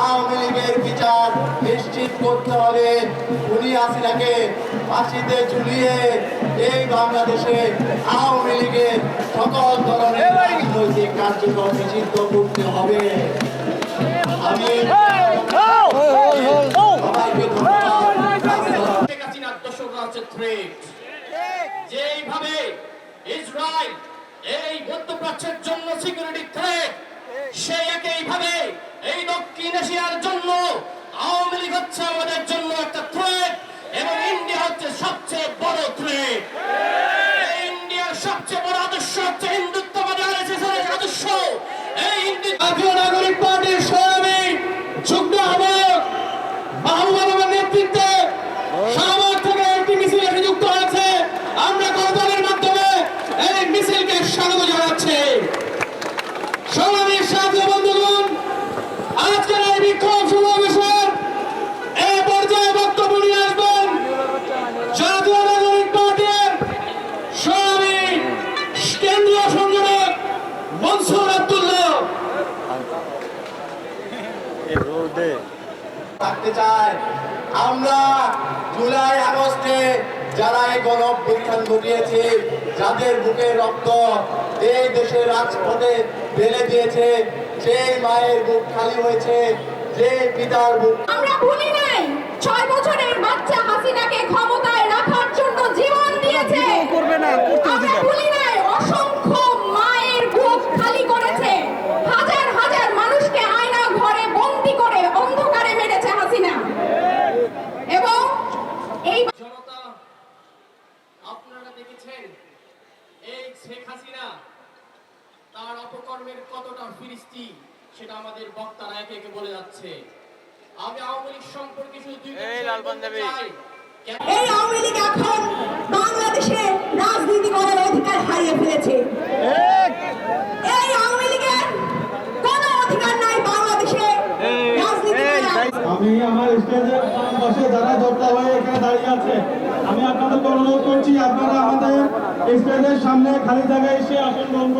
আওয়ামী লীগের বিচার নিশ্চিত করতে হবে। উনি হাসিনাকে ফাঁসিতে ঝুলিয়ে এই বাংলাদেশে আওয়ামী লীগের সকল ধরনের রাজনৈতিক কার্যক্রম নিষিদ্ধ করতে হবে। আমি সবাইকে যেইভাবে ইসরায়েল এই মধ্যপ্রাচ্যের জন্য সিকিউরিটি থ্রেট সেই একইভাবে এই দক্ষিণ এশিয়ার কেন্দ্রীয় সংগঠক মনসুর আব্দুল্লাহ। থাকতে চাই। আমরা জুলাই আগস্টে যারা এই ঘটিয়েছি যাদের বুকে রক্ত এই দেশের রাজপথে ঢেলে দিয়েছে সেই মায়ের বুক খালি হয়েছে যে পিতার বুক আমরা ভুলি নাই ছয় বছরের বাচ্চা হাসিনাকে ক্ষমতায় রাখার জন্য জীবন দিয়েছে করবে না করতে আমরা ভুলি নাই অসংখ্য মায়ের বুক খালি করেছে হাজার হাজার মানুষকে আয়না ঘরে বন্দি করে অন্ধকারে মেরেছে হাসিনা এবং এই জনতা আপনারা দেখেছেন এই শেখ হাসিনা তার অপকর্মের কতটা ফিরিস্তি সেটা আমাদের বক্তারা একে একে বলে যাচ্ছে। আমি আওয়ামী লীগ সম্পর্কে শুধু দুই এই লাল পাঞ্জাবি। এই আওয়ামী লীগ এখন বাংলাদেশে রাজনীতি করার অধিকার হারিয়ে ফেলেছে। এই আওয়ামী লীগের কোনো অধিকার নাই বাংলাদেশে রাজনীতি আমি আমার স্টেজের পাশে যারা হয়ে এখানে দাঁড়িয়ে আছে আমি আপনাদেরকে অনুরোধ করছি আপনারা স্টেজের সামনে খালি জায়গায় এসে আসন গ্রহণ।